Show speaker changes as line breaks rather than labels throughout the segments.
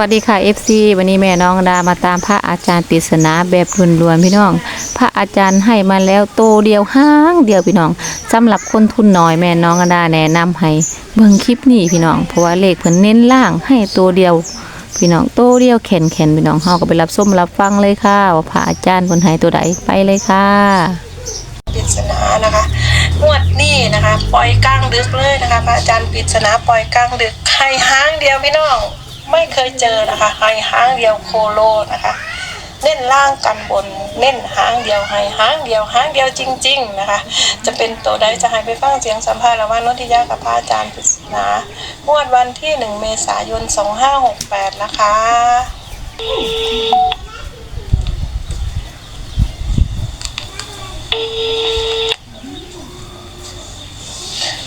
วัสดีค่ะ FC วันนี้แม่น้องดามาตามพระอาจารย์ปริศนาแบบล้วนๆพี่น้อง พระอาจารย์ให้มาแล้วโตเดียวห้างเดียวพี่น้องสำหรับคนทุนน้อยแม่น้องดาแนะนำให้เบิ่งคลิปนี้พี่น้องเพราะว่าเลขเพิ่นเน้นล่างให้โตเดียวพี่น้องโตเดียวแข็งๆพี่น้องเฮาก็ไปรับส้มรับฟังเลยค่ะว่าพระอาจารย์เพิ่นให้ตัวใดไปเลยค่ะ
ปริศนานะคะงวดนี้นะคะ ปล่อยกลางดึกเลยนะคะพระอาจารย์ปริศนาปล่อยกลางดึกให้ห้างเดียวพี่น้อง ไม่เคยเจอนะคะให้ห้างเดียวโคโลนะคะเน้นล่างกันบนเน้นหางเดียวให้หางเดียวหางเดียวจริง ๆนะคะ จะเป็นตัวใดจะให้ไปฟังเสียงสัมภาษณ์ระหว่างนทิยากับพระอาจารย์ปริศนางวดวันที่ 1 เมษายน 2568 นะคะ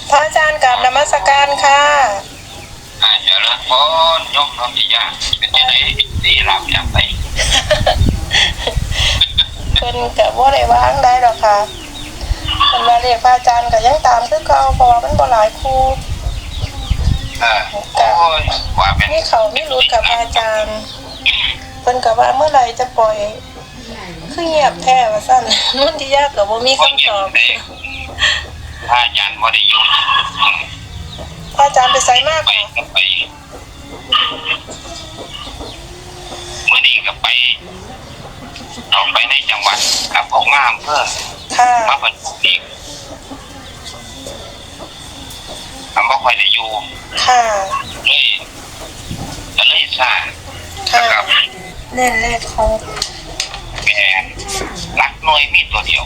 พระอาจารย์กับนมัสการค่ะา
อย่าเลิกพนยมน้องที่ยากเป็นยังไงดีหลับอย่างไร
เพิ่นกับว่าได้วางได้หรอกค่ะเพิ่นว่าเรียกพระอาจารย์ก็ยังตามคือเก่าเพราะว่ามันบ่หลายครู
เออโอ้ยว่าเป็น
นี่เขาไม่รู้กับพระอาจารย์เพิ่นก็ว่าเมื่อไหร่จะปล่อยคือเงียบแท้ว่าซั่นนุ่นที่ยากก็บ่มี
คน
คำ
เงี
ต
ย
อ
บบได้ถ้าอาจารย์บ่ได้อยู่
พระอาจารย์ไปไสมาก
ไป
ค่ะ
ก็ไปเมื่อนี้ก็ไปออกไปในจังหวัดกับ ออกมาอำเภอ
ค่ะ
มาเป็นอีกทำบ่ค่อยได้อยู่
ค่ะ
เลยก็เลยซ่า
ค่ะ
นะครับ
เล่นเลขของ
แม่รักน้อยมีตัวเดียว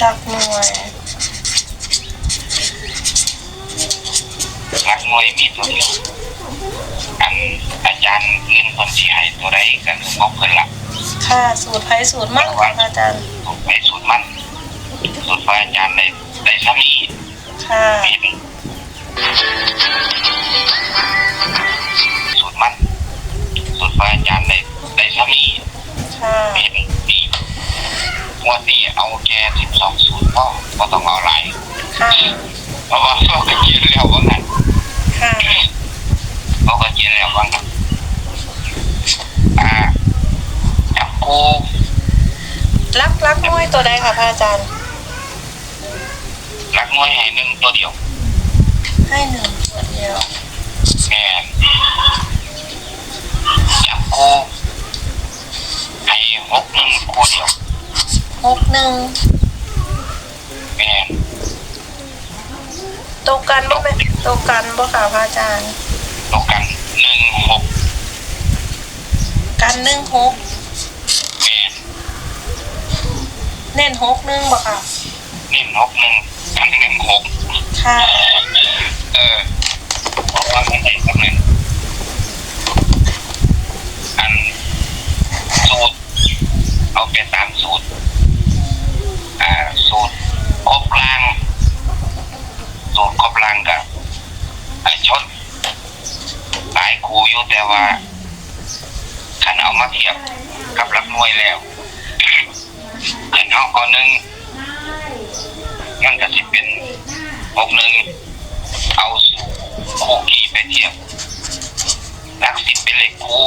ดักหน่วย
รักน้อยมีตัวเดียวอันอาจารย์อื่นคนสิให้ตัวใดก็คือบ่เพิ่นละ
ค่ะสูตรไผสูตรมั่งค่ะพระอาจารย์
ถูกไปสูตรมันสูตรพระอาจารย์ได้ได้ซ้ำนี้
ค่ะ
เห็นสูตรมันสูตรพระอาจารย์ได้ได้ซ้ำนี้
ค่ะ
เห็นดีงวดนี้เอาแค่12สูตรพอบ่ต้องเอาหลาย
ค่ะ
เพราะว่าเขาก็เขียนแล้วว่างั้น
ค่ะ
เขาก็เขียนแล้วว่างั้นอ่าจับคู่
รักรักน้อยตัวใดค่ะพระอาจารย์
รักน้อยให้หนึ่งตัวเดียว
ให้หนึ่งตัวเดียว
แม่จับคู่ให้หกหนึ่งคู่เดียว
หกหนึ่ง
แม่
ตกกันบ่เป็นตกกันบ่ค่ะพระอาจารย์
ตกกันหนึ่งหก
กันหนึ่งหก
แม่
เน้นหกหนึ่งบ่ค่ะ
นี่หกหนึ่งกันหนึ่งหก
ค่ะ
เออบอกว่าไม่ได้สำเร็จอันสูตร เอาไปตามสูตร อ่า สูตรครบราง สูตรครบรางกับไอ้ชดหลาย ครูอยู่แต่ว่าขันเอามาเทียบกับรับมวยแล้วขันเอาเอาหนึ่งมันก็สิเป็นหกหนึ่งเอาคู่ขี่ไปเทียบหลักสิบเป็นเลขคู่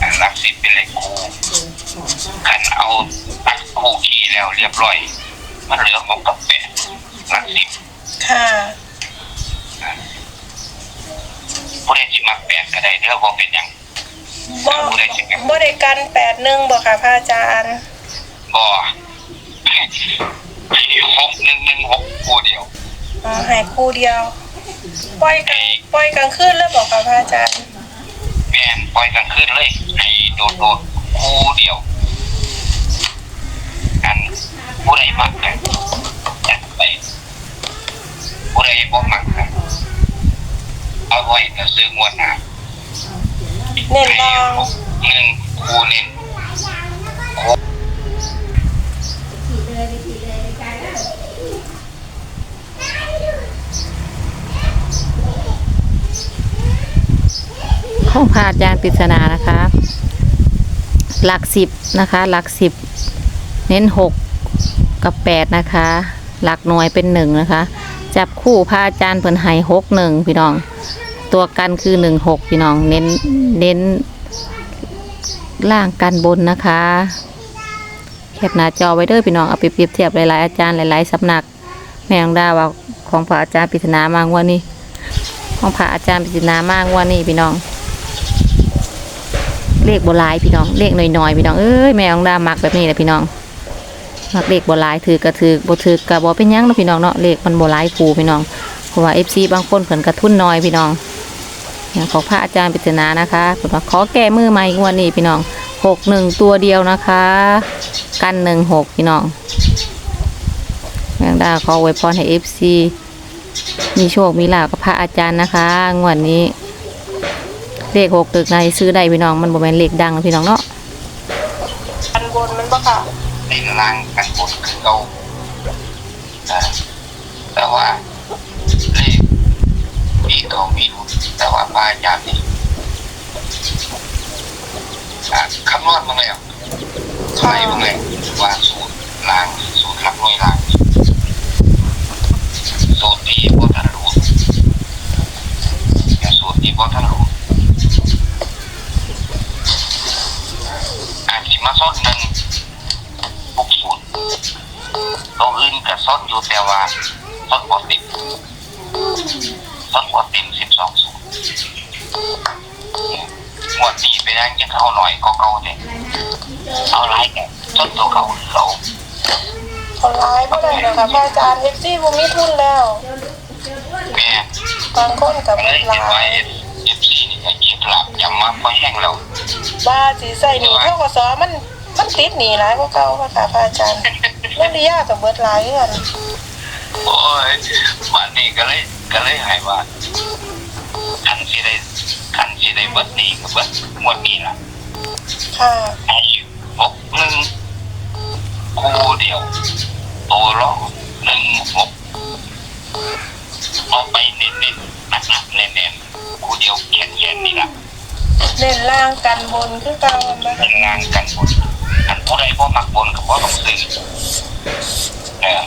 อ่าหลักสิบเป็นเลขคู่ขันเอาตัดคู่ขี่แล้วเรียบร้อย มันเหลือหกกับแปดหลักสิบ
ค่ะ
ผู้ใดสิมักแปดก็ได้เด้อบ่เป็นหยัง
บ่บ่ได้กันแปดหนึ่งบ่ค่ะพระอาจารย์
บ่หกหนึ่งหนึ่งหกคู่เดียว
อ๋อให้คู่เดียว ปล่อยกลางปล่อยกลางคืนแล้วบอกค่ะพระอาจารย์
แม่นปล่อยกลางคืนเลยให้โดดโดดคู่เดียว อันผู้ใดมักกันจัดไปผู้ใดบ่มักกันเอา ไว้ก็ซื้องวดหน้า
เน้น
ให้
ลาง
หกหนึ่งคู่เน้น
ของพระอาจารย์ปริศนานะคะ หลักสิบนะคะ หลักสิบ เน้นหกกับแปดนะคะ หลักหน่วยเป็นหนึ่งนะคะ จับคู่พระอาจารย์เพิ่นให้หกหนึ่งพี่น้อง ตัวกันคือหนึ่งหกพี่น้องเน้นเน้นล่างกันบนนะคะแคปหน้าจอไว้เด้อพี่น้องเอาไปเปรียบเทียบหลายๆอาจารย์หลายๆสำนัก แม่ของดาว่าของพระอาจารย์ปริศนามางวดนี้ของพระอาจารย์ปริศนามางวดนี้พี่น้อง เลขโบหลายพี่น้องเลขหน่อยๆพี่น้องเอ้ยแม่ของดามักแบบนี้แหละพี่น้องมักเลขโบหลายถือกระถือบ่ถือกระบ่เป็นหยังเนาะพี่น้องเนาะเลขมันโบหลายผูพี่น้องเพราะว่า FC บางคนเพิ่นกระทุนน้อยพี่น้อง อย่างของพระอาจารย์ปริศนานะคะเพิ่นว่าขอแก้มือใหม่งวดนี้พี่น้อง61ตัวเดียวนะคะ กัน16พี่น้องแมงดาขออวยพรให้ FC มีโชคมีลาภกับพระอาจารย์นะคะ งวดนี้ เลขหกตึกในซื้อได้พี่น้องมันบ่แม่นเลขดังนะพี่น้องเนาะ
อันบนมันบ่ค่ะ
ในล่างกันบนคือเราอ่าแต่ว่าเลข มีเขามีรุ่นแต่ว่าพายามนี่คำนวณมาแล้วใช่มาแล้วว่าสูตรล่างสูตรหลักหน่วยล่างสูตรที่พวกท่านรู้สูตรที่พวกท่านรู้อาจสิมาซ้อนหนึ่งหกศูนย์ตัวอื่นกับซ่อนอยู่แต่ว่าซ่อนบอติม ซ่อนบอติมสิบสองศูนย์หมวดนี้ไปนั่งยังเอาหน่อยก็เก่าเนี่ยเอาไรแกซ่อนตัวเก่าหรือเขา
คนร้ายบ่ได้นะคะพระอาจารย์ FC บ่มีทุนแล้ว
แม่
บางคนกับ
เล
เบิ
ย
ดห
คิด
ลา
ว่ายเอฟซีนี่จะคิดหลับยำมาค่อยแห้งแล้ว
บ้าสิใส่หนีเท่ากับซอมันมันติดหนีหลายกว่าเก่าค่ะพระอาจารย์เรื่องที่ยากกับเบิดหลายเงิน
โอ้ยวันนี้ก็เลย ก็เลยใหายว่าคันสีได้คันสีได้เบิดนี้ก็เบิดหมวดนี้ล่ะ
ค่ะ
ไอ้หกหนึ่งคู่เดียวตัวรองหนึ่งหกเอาไปเน้นเน้นหนักหนักๆแน่นแน่นๆคู่เดียวแข็งแข็งนี่แหละ
เน้นล่างกันบนคือเก่านะ
เป็
คะ
นงานกันบนอันผู้ใดบ่มักบนก็บ่ต้องซื้อเออ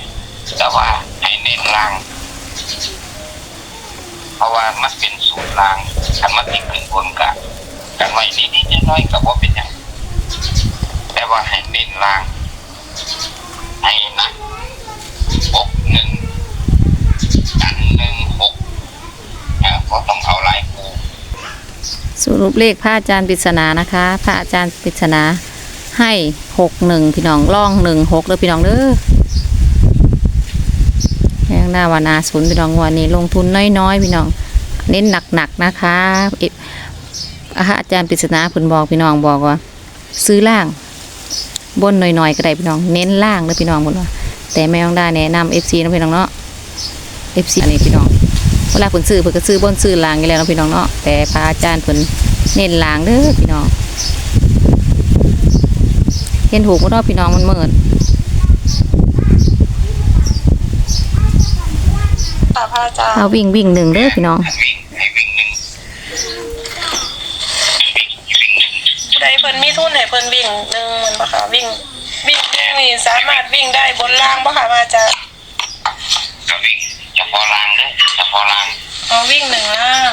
แต่ว่าให้เน้นล่าง เพราะว่ามันเป็นสูตรลางคันมาติดขึ้นบนกะกันไว้นิดๆน้อยๆก็บ่เป็นหยังแต่ว่าให้เน้นลาง ให้หนักหกหนึ่งกันหนึ่งหกเพราะต้องเอาลายคู
สรุปเลขพระอาจารย์ปริศนานะคะ พระอาจารย์ปริศนาให้หกหนึ่งพี่น้องล่องหนึ่งหกเด้อพี่น้องเด้อ แรงหน้าวานาศูนย์พี่น้องวันนี้ลงทุนน้อยๆพี่น้อง เน้นหนักๆนะคะเอพระอาจารย์ปริศนาเพิ่นบอกพี่น้องบอกว่า ซื้อล่างบนหน่อยๆก็ได้พี่น้องเน้นล่างเด้อพี่น้องบนว่าแต่แม่ต้องได้แนะนำ FC นะพี่น้องเนาะ FC อันนี้พี่น้องเวลาเพิ่นซื้อเพิ่นก็ซื้อบนซื้อล่างอยู่แล้วเนาะพี่น้องเนาะแต่พระอาจารย์เพิ่นเน้นล่างเด้อพี่น้องเห็นถูกบ่เนาะพี่น้องมันเมืด
ค่ะพระอาจารย์
เอาวิ่งวิ่งหนึ่งเด้อพี่น้อง
วิ่งให้วิ่งหนึ่งวิ่งวิ่งหนึ่ง
ผู้ใดเพิ่นมีทุนให้เพิ่นวิ่งหนึ่งมันบ่ค่ะวิ่ง วิ่งหนึ่งนี่สามารถวิ่งได้บนล่างบ่ค่ะพระอาจารย์
ก็วิ่งเฉพาะรางเด้อเฉพาะราง
เอาวิ่งหนึ่งล่าง